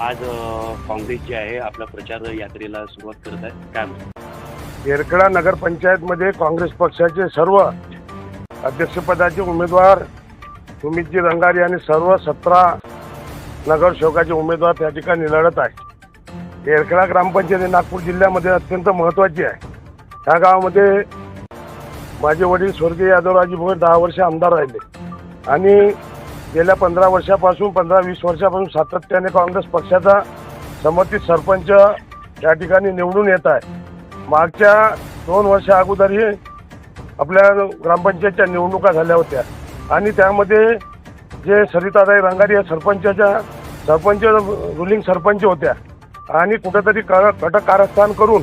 आज काँग्रेस जे आहे आपल्या प्रचार यात्रेला सुरुवात करत आहे काय म्हणतात? नगरपंचायतमध्ये काँग्रेस पक्षाचे सर्व अध्यक्षपदाचे उमेदवार सुमितजी रंगारी आणि सर्व सतरा नगरसेवकाचे उमेदवार त्या ठिकाणी लढत आहे येरखेडा ग्रामपंचायत नागपूर जिल्ह्यामध्ये अत्यंत महत्त्वाची आहे. ह्या गावामध्ये माझे वडील स्वर्गीय यादवराजी भोयर दहा वर्ष आमदार राहिले. आणि गेल्या पंधरा वर्षापासून पंधरा वीस वर्षापासून सातत्याने काँग्रेस पक्षाचा समर्थित सरपंच या ठिकाणी निवडून येत आहे. मागच्या दोन वर्षा अगोदरही आपल्या ग्रामपंचायतच्या निवडणुका झाल्या होत्या. आणि त्यामध्ये जे सरिताताई रंगारी या सरपंचाच्या सरपंच रुलिंग सरपंच होत्या. आणि कुठेतरी क कटक कारस्थान करून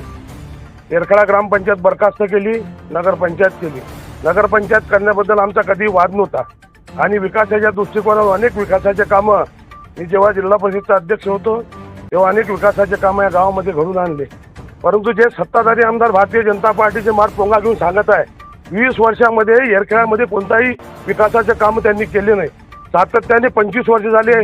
येरखेडा ग्रामपंचायत बरखास्त केली नगरपंचायत केली. नगरपंचायत करण्याबद्दल आमचा कधी वाद नव्हता. आणि विकासाच्या दृष्टिकोनावर अनेक विकासाचे कामं मी जेव्हा जिल्हा परिषदचा अध्यक्ष होतो तेव्हा अनेक विकासाचे कामं या गावामध्ये घडून आणले. परंतु जे सत्ताधारी आमदार भारतीय जनता पार्टीचे मार्ग पोंगा घेऊन सांगत आहे वीस वर्षामध्ये येरखेळामध्ये कोणताही विकासाचे कामं त्यांनी केले नाही. सातत्याने पंचवीस वर्ष झाले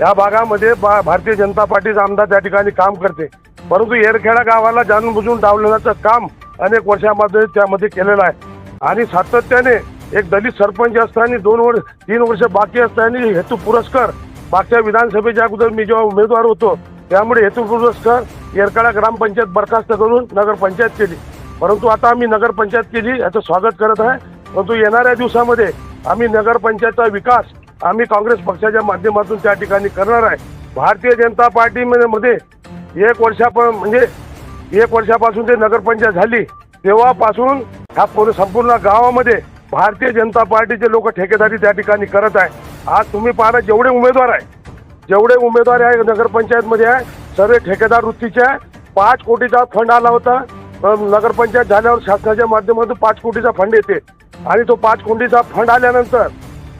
या भागामध्ये बा भारतीय जनता पार्टीचा आमदार त्या ठिकाणी काम करते. परंतु येरखेडा गावाला जाणून बुजून डावलण्याचं काम अनेक वर्षामध्ये त्यामध्ये केलेलं आहे. आणि सातत्याने एक दलित सरपंच असताना दोन वर्ष तीन वर्ष बाकी असताना हेतू पुरस्कार. मागच्या विधानसभेच्या अगोदर मी जेव्हा उमेदवार होतो त्यामुळे हेतू पुरस्कार येरखेडा ग्रामपंचायत बरखास्त करून नगरपंचायत केली. परंतु आता आम्ही नगरपंचायत केली याचं स्वागत करत आहे. परंतु येणाऱ्या दिवसामध्ये आम्ही नगरपंचायतचा विकास आम्ही काँग्रेस पक्षाच्या माध्यमातून त्या ठिकाणी करणार आहे. भारतीय जनता पार्टीमध्ये एक वर्षा म्हणजे एक वर्षापासून ते नगरपंचायत झाली तेव्हापासून ह्या पूर्ण संपूर्ण गावामध्ये भारतीय जनता पार्टीचे लोक ठेकेदारी त्या ठिकाणी करत आहे. आज तुम्ही पाहता जेवढे उमेदवार आहे जेवढे उमेदवार आहे नगरपंचायतमध्ये आहे सर्व ठेकेदार वृत्तीचे आहे. पाच कोटीचा फंड आला होता. नगरपंचायत झाल्यावर शासनाच्या माध्यमातून पाच कोटीचा फंड येते. आणि तो पाच कोटीचा फंड आल्यानंतर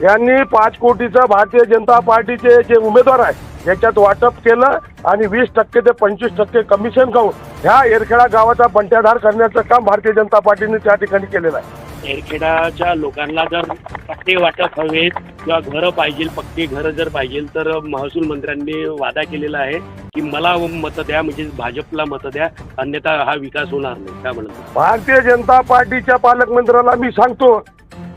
यांनी पाच कोटीचं भारतीय जनता पार्टीचे जे उमेदवार आहे याच्यात वाटप केलं आणि वीस टक्के ते पंचवीस टक्के कमिशन खाऊन ह्या येरखेडा गावाचा बंट्याधार करण्याचं काम भारतीय जनता पार्टीने त्या ठिकाणी केलेलं आहे. एरखेडाच्या लोकांना जर पट्टे वाटप हवेत किंवा घरं पाहिजे पक्के घरं जर पाहिजे तर महसूल मंत्र्यांनी वादा केलेला आहे की मला मतं द्या म्हणजे भाजपला मतं द्या अन्यथा हा विकास होणार नाही. काय म्हणतो भारतीय जनता पार्टीच्या पालकमंत्र्याला मी सांगतो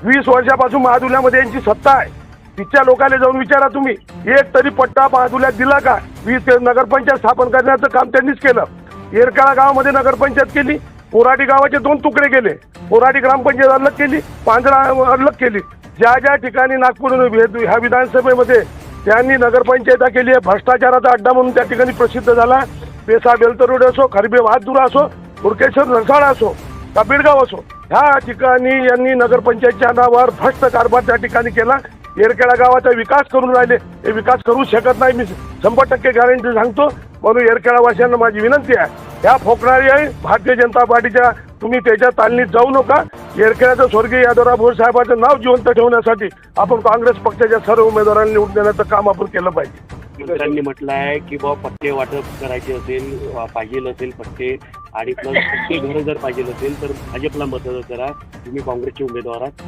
वीस वर्षापासून महादुल्यामध्ये यांची सत्ता आहे. तिथच्या लोकांना जाऊन विचारा तुम्ही एक तरी पट्टा महादुल्यात दिला का? वीस नगरपंचायत स्थापन करण्याचं काम त्यांनीच केलं. येरकाळा गावामध्ये नगरपंचायत केली पोराडी गावाचे दोन तुकडे केले. पोराडी ग्रामपंचायत अलग केली पांजरा अलग केली. ज्या ज्या ठिकाणी नागपूर ह्या विधानसभेमध्ये त्यांनी नगरपंचायता केली आहे. भ्रष्टाचाराचा अड्डा म्हणून त्या ठिकाणी प्रसिद्ध झाला. पेसा बेलतरुड असो खरबे वाहदूर असो उरकेश्वर नरसाळा असो का असो ह्या ठिकाणी यांनी नगरपंचायतच्या नावावर भ्रष्ट कारभार त्या ठिकाणी केला. येरखेडा गावाचा विकास करून राहिले. हे विकास करू शकत नाही मी शंभर टक्के गॅरंटी सांगतो. म्हणून येरखेडावासियांना माझी विनंती आहे. ह्या फोकणारी आहे. भारतीय जनता पार्टीच्या तुम्ही त्याच्या तालनीत जाऊ नका. येरखेड्याचं स्वर्गीय यादवराव भोर साहेबांचं नाव जिवंत ठेवण्यासाठी आपण काँग्रेस पक्षाच्या सर्व उमेदवारांना निवडून देण्याचं काम आपण केलं पाहिजे. मंत्र्यांनी म्हटलं आहे की बाबा पट्टे वाटप करायचे असेल पाहिजे असेल पट्टे आणि प्लस पक्के घरं जर पाहिजे असेल तर भाजपला मतं करा. तुम्ही काँग्रेसचे उमेदवार आहात.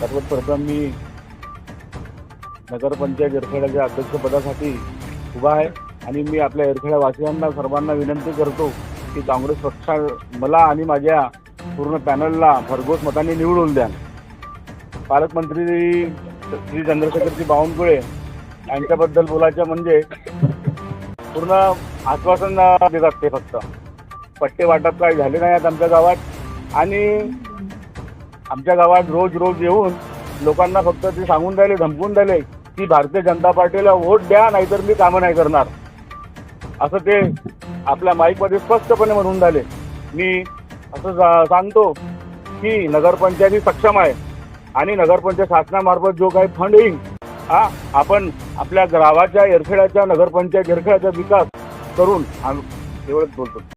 सर्वप्रथम मी नगरपंचायत एरखेड्याच्या अध्यक्षपदासाठी उभा आहे. आणि मी आपल्या एरखेड्या वासियांना सर्वांना विनंती करतो की काँग्रेस पक्षा मला आणि माझ्या पूर्ण पॅनलला भरघोस मतांनी निवडून द्या. पालकमंत्री श्री चंद्रशेखरजी बावनकुळे यांच्याबद्दल बोलायचं म्हणजे पूर्ण आश्वासन देतात ते फक्त. पट्टे वाटप काय झाले नाही आहेत आमच्या गावात. आणि आमच्या गावात रोज रोज येऊन लोकांना फक्त ते सांगून राहिले धमकून राहिले की भारतीय जनता पार्टीला वोट द्या नाहीतर मी कामं नाही करणार. असं ते आपल्या माईकमध्ये स्पष्टपणे म्हणून झाले. मी असं सांगतो की नगरपंचायती सक्षम आहे आणि नगरपंचायत शासनामार्फत जो काही फंड येईल हा आपण आपल्या गावाच्या एरखेड्याच्या नगरपंचायत एरखेड्याचा विकास करून आम्ही एवढंच बोलतो.